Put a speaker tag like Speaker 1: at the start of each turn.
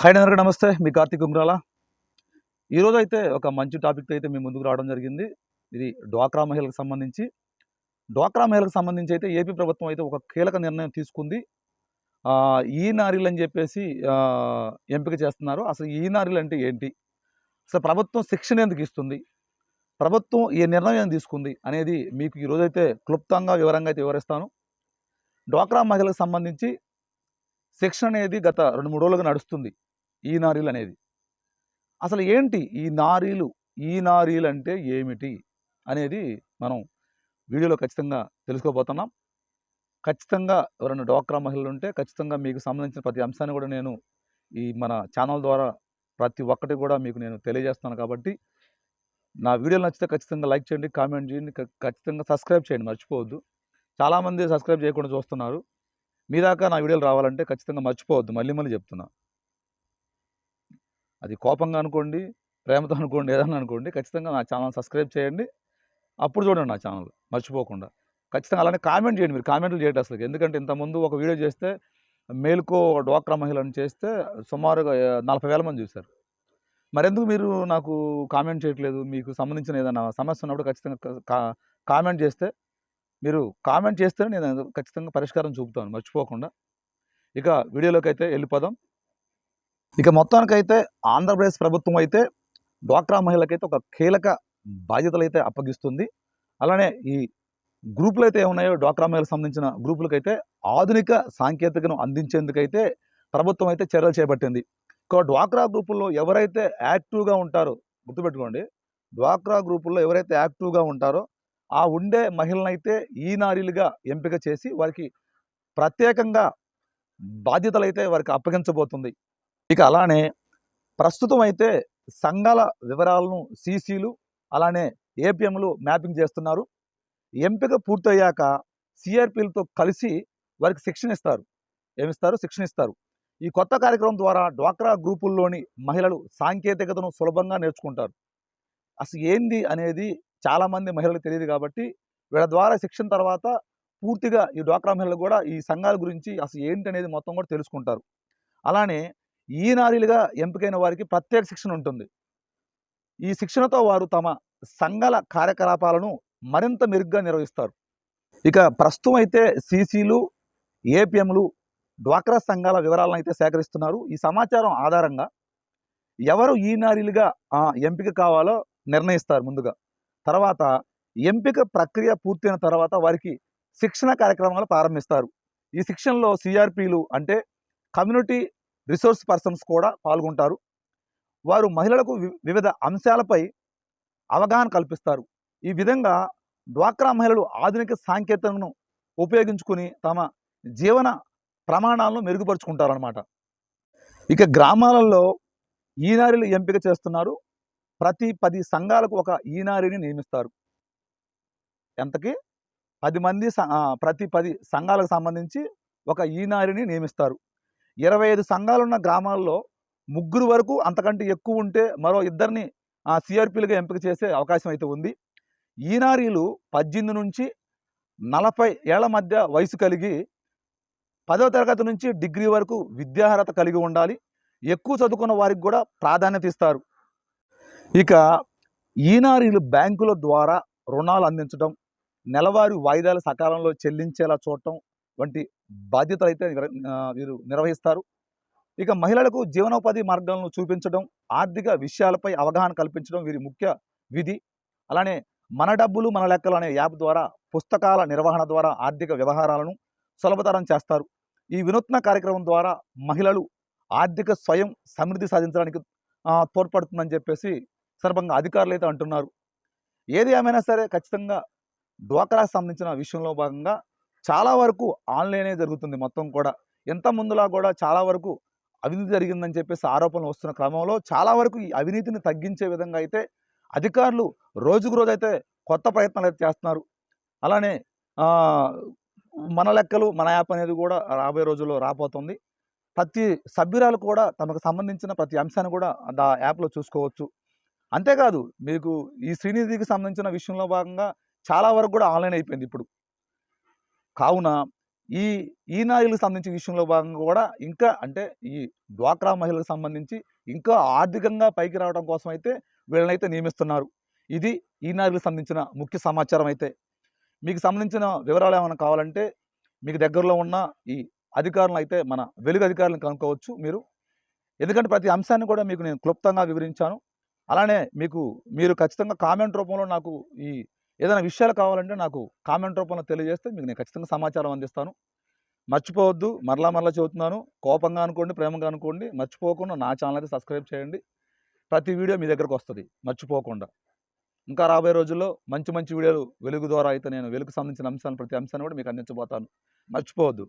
Speaker 1: Hi అందరికీ నమస్తే. మీ కార్తీక్ ఉమ్రాల ఈరోజు అయితే ఒక మంచి టాపిక్తో అయితే మీ ముందుకు రావడం జరిగింది. ఇది డ్వాక్రా మహిళలకు సంబంధించి. డ్వాక్రా మహిళలకు సంబంధించి అయితే ఏపీ ప్రభుత్వం అయితే ఒక కీలక నిర్ణయం తీసుకుంది. ఈ నారీలు అని చెప్పేసి ఎంపిక చేస్తున్నారు. అసలు ఈ నారీలు అంటే ఏంటి? అసలు ప్రభుత్వం శిక్షణ ఎందుకు ఇస్తుంది? ప్రభుత్వం ఈ నిర్ణయం తీసుకుంది అనేది మీకు ఈరోజైతే క్లుప్తంగా వివరంగా అయితే వివరిస్తాను. డ్వాక్రా మహిళలకు సంబంధించి శిక్షణ అనేది గత రెండు మూడు రోజులుగా నడుస్తుంది. ఈ నారీలు అనేది. అసలు ఏంటి ఈ నారీలు? ఈ నారీలు అంటే ఏమిటి? అనేది మనం వీడియోలో ఖచ్చితంగా తెలుసుకోబోతున్నాం. ఖచ్చితంగా ఎవరైనా డ్వాక్రా మహిళలు ఉంటే ఖచ్చితంగా మీకు సంబంధించిన ప్రతి అంశాన్ని కూడా నేను ఈ మన ఛానల్ ద్వారా ప్రతి ఒక్కటి కూడా మీకు నేను తెలియజేస్తాను కాబట్టి నా వీడియోలు నచ్చితే ఖచ్చితంగా లైక్ చేయండి కామెంట్ చేయండి ఖచ్చితంగా సబ్స్క్రైబ్ చేయండి మర్చిపోవద్దు. చాలామంది సబ్స్క్రైబ్ చేయకుండా చూస్తున్నారు. మీ దాకా నా వీడియోలు రావాలంటే ఖచ్చితంగా మర్చిపోవద్దు. మళ్ళీ మళ్ళీ చెప్తున్నా. అది కోపంగా అనుకోండి ప్రేమతో అనుకోండి ఏదన్నా అనుకోండి ఖచ్చితంగా నా ఛానల్ సబ్స్క్రైబ్ చేయండి. అప్పుడు చూడండి నా ఛానల్ మర్చిపోకుండా. ఖచ్చితంగా అలానే కామెంట్ చేయండి మీరు కామెంట్లు చేయండి అసలు ఎందుకంటే ఇంతకుముందు ఒక వీడియో చేస్తే మేల్కో డ్వాక్రా మహిళను చేస్తే సుమారుగా నలభై వేల మంది చూశారు. మరెందుకు మీరు నాకు కామెంట్ చేయట్లేదు? మీకు సంబంధించిన ఏదైనా సమస్య ఉన్నప్పుడు ఖచ్చితంగా కా- కామెంట్ చేస్తే మీరు కామెంట్ చేస్తే నేను ఖచ్చితంగా పరిష్కారం చూపుతాను మర్చిపోకుండా. ఇక వీడియోలోకి అయితే వెళ్ళిపోదాం. ఇక మొత్తానికైతే ఆంధ్రప్రదేశ్ ప్రభుత్వం అయితే డ్వాక్రా మహిళకైతే ఒక కీలక బాధ్యతలు అయితే అప్పగిస్తుంది. అలానే ఈ గ్రూపులు అయితే ఉన్నాయో డ్వాక్రా మహిళలకు సంబంధించిన గ్రూపులకైతే ఆధునిక సాంకేతికను అందించేందుకైతే ప్రభుత్వం అయితే చర్యలు చేపట్టింది. ఇక డ్వాక్రా గ్రూపుల్లో ఎవరైతే యాక్టివ్గా ఉంటారో గుర్తుపెట్టుకోండి డ్వాక్రా గ్రూపుల్లో ఎవరైతే యాక్టివ్గా ఉంటారో ఆ ఉండే మహిళనైతే ఈ నారీలుగా ఎంపిక చేసి వారికి ప్రత్యేకంగా బాధ్యతలు అయితే వారికి అప్పగించబోతుంది. ఇక అలానే ప్రస్తుతం అయితే సంఘాల వివరాలను సీసీలు అలానే ఏపీఎంలు మ్యాపింగ్ చేస్తున్నారు. ఎంపిక పూర్తయ్యాక సిఆర్పీలతో కలిసి వారికి శిక్షణ ఇస్తారు. ఏమిస్తారు? శిక్షణ ఇస్తారు. ఈ కొత్త కార్యక్రమం ద్వారా డ్వాక్రా గ్రూపుల్లోని మహిళలు సాంకేతికతను సులభంగా నేర్చుకుంటారు. అసలు ఏంది అనేది చాలామంది మహిళలకు తెలియదు కాబట్టి వీళ్ళ ద్వారా శిక్షణ తర్వాత పూర్తిగా ఈ డ్వాక్రా మహిళలు కూడా ఈ సంఘాల గురించి అసలు ఏంటి అనేది మొత్తం కూడా తెలుసుకుంటారు. అలానే ఈ నారీలుగా ఎంపికైన వారికి ప్రత్యేక శిక్షణ ఉంటుంది. ఈ శిక్షణతో వారు తమ సంఘాల కార్యకలాపాలను మరింత మెరుగ్గా నిర్వహిస్తారు. ఇక ప్రస్తుతం అయితే సీసీలు ఏపీఎంలు డ్వాక్రా సంఘాల వివరాలను అయితే సేకరిస్తున్నారు. ఈ సమాచారం ఆధారంగా ఎవరు ఈ నారీలుగా ఆ, ఎంపిక కావాలో నిర్ణయిస్తారు ముందుగా. తర్వాత ఎంపిక ప్రక్రియ పూర్తయిన తర్వాత వారికి శిక్షణ కార్యక్రమాలు ప్రారంభిస్తారు. ఈ శిక్షణలో సిఆర్పీలు అంటే కమ్యూనిటీ రిసోర్స్ పర్సన్స్ కూడా పాల్గొంటారు. వారు మహిళలకు వి- వివిధ అంశాలపై అవగాహన కల్పిస్తారు. ఈ విధంగా డ్వాక్రా మహిళలు ఆధునిక సాంకేతికతను ఉపయోగించుకుని తమ జీవన ప్రమాణాలను మెరుగుపరుచుకుంటారనమాట ఇక గ్రామాలలో ఈనారీలు ఎంపిక చేస్తున్నారు. ప్రతి పది సంఘాలకు ఒక ఈనారిని నియమిస్తారు. ఎంతకి? పది మంది స- ప్రతి పది సంఘాలకు సంబంధించి ఒక ఈనారిని నియమిస్తారు. ఇరవై ఐదు సంఘాలున్న గ్రామాల్లో ముగ్గురు వరకు అంతకంటే ఎక్కువ ఉంటే మరో ఇద్దరిని ఆ సిఆర్పీలుగా ఎంపిక చేసే అవకాశం అయితే ఉంది. ఈనారీలు పద్దెనిమిది నుంచి నలభై ఏళ్ళ మధ్య వయసు కలిగి పదవ తరగతి నుంచి డిగ్రీ వరకు విద్యార్హత కలిగి ఉండాలి. ఎక్కువ చదువుకున్న వారికి కూడా ప్రాధాన్యత ఇస్తారు. ఇక ఈనారీలు బ్యాంకుల ద్వారా రుణాలు అందించడం నెలవారీ వాయిదాలు సకాలంలో చెల్లించేలా చూడటం వంటి బాధ్యతలు అయితే వీరు నిర్వహిస్తారు. ఇక మహిళలకు జీవనోపాధి మార్గాలను చూపించడం ఆర్థిక విషయాలపై అవగాహన కల్పించడం వీరి ముఖ్య విధి. అలానే మన డబ్బులు మన లెక్కలు అనే యాప్ ద్వారా పుస్తకాల నిర్వహణ ద్వారా ఆర్థిక వ్యవహారాలను సులభతరం చేస్తారు. ఈ వినూత్న కార్యక్రమం ద్వారా మహిళలు ఆర్థిక స్వయం సమృద్ధి సాధించడానికి తోడ్పడుతుందని చెప్పేసి సందర్భంగా అధికారులు అయితే అంటున్నారు. ఏది ఏమైనా సరే ఖచ్చితంగా డ్వాక్రాకు సంబంధించిన విషయంలో భాగంగా చాలా వరకు ఆన్లైనే జరుగుతుంది మొత్తం కూడా. ఎంత ముందులా కూడా చాలా వరకు అవినీతి జరిగిందని చెప్పేసి ఆరోపణలు వస్తున్న క్రమంలో చాలా వరకు ఈ అవినీతిని తగ్గించే విధంగా అయితే అధికారులు రోజుకు రోజు అయితే కొత్త ప్రయత్నాలు అయితే చేస్తున్నారు. అలానే మన లెక్కలు మన యాప్ అనేది కూడా రాబోయే రోజుల్లో రాబోతుంది. ప్రతి సభ్యురాలు కూడా తమకు సంబంధించిన ప్రతి అంశాన్ని కూడా ఆ యాప్లో చూసుకోవచ్చు. అంతేకాదు మీకు ఈ శ్రీనిధికి సంబంధించిన విషయంలో భాగంగా చాలా వరకు కూడా ఆన్లైన్ అయిపోయింది ఇప్పుడు. కావున ఈ ఈనాయిలకు సంబంధించిన విషయంలో భాగంగా కూడా ఇంకా అంటే ఈ డ్వాక్రా మహిళలకు సంబంధించి ఇంకా ఆర్థికంగా పైకి రావడం కోసం అయితే వీళ్ళనైతే నియమిస్తున్నారు. ఇది ఈనాయిలకు సంబంధించిన ముఖ్య సమాచారం అయితే. మీకు సంబంధించిన వివరాలు ఏమైనా కావాలంటే మీకు దగ్గరలో ఉన్న ఈ అధికారులు అయితే మన వెలుగు అధికారులను కనుక్కోవచ్చు మీరు. ఎందుకంటే ప్రతి అంశాన్ని కూడా మీకు నేను క్లుప్తంగా వివరించాను. అలానే మీకు మీరు ఖచ్చితంగా కామెంట్ రూపంలో నాకు ఈ ఏదైనా విషయాలు కావాలంటే నాకు కామెంట్ రూపంలో తెలియజేస్తే మీకు నేను ఖచ్చితంగా సమాచారం అందిస్తాను. మర్చిపోవద్దు. మరలా మరలా చెబుతున్నాను. కోపంగా అనుకోండి ప్రేమగా అనుకోండి మర్చిపోకుండా నా ఛానల్ అయితే సబ్స్క్రైబ్ చేయండి. ప్రతి వీడియో మీ దగ్గరకు వస్తుంది. మర్చిపోకుండా. ఇంకా రాబోయే రోజుల్లో మంచి మంచి వీడియోలు వెలుగు ద్వారా అయితే నేను వెలుగు సంబంధించిన అంశాలను ప్రతి అంశాన్ని కూడా మీకు అందించబోతాను. మర్చిపోవద్దు.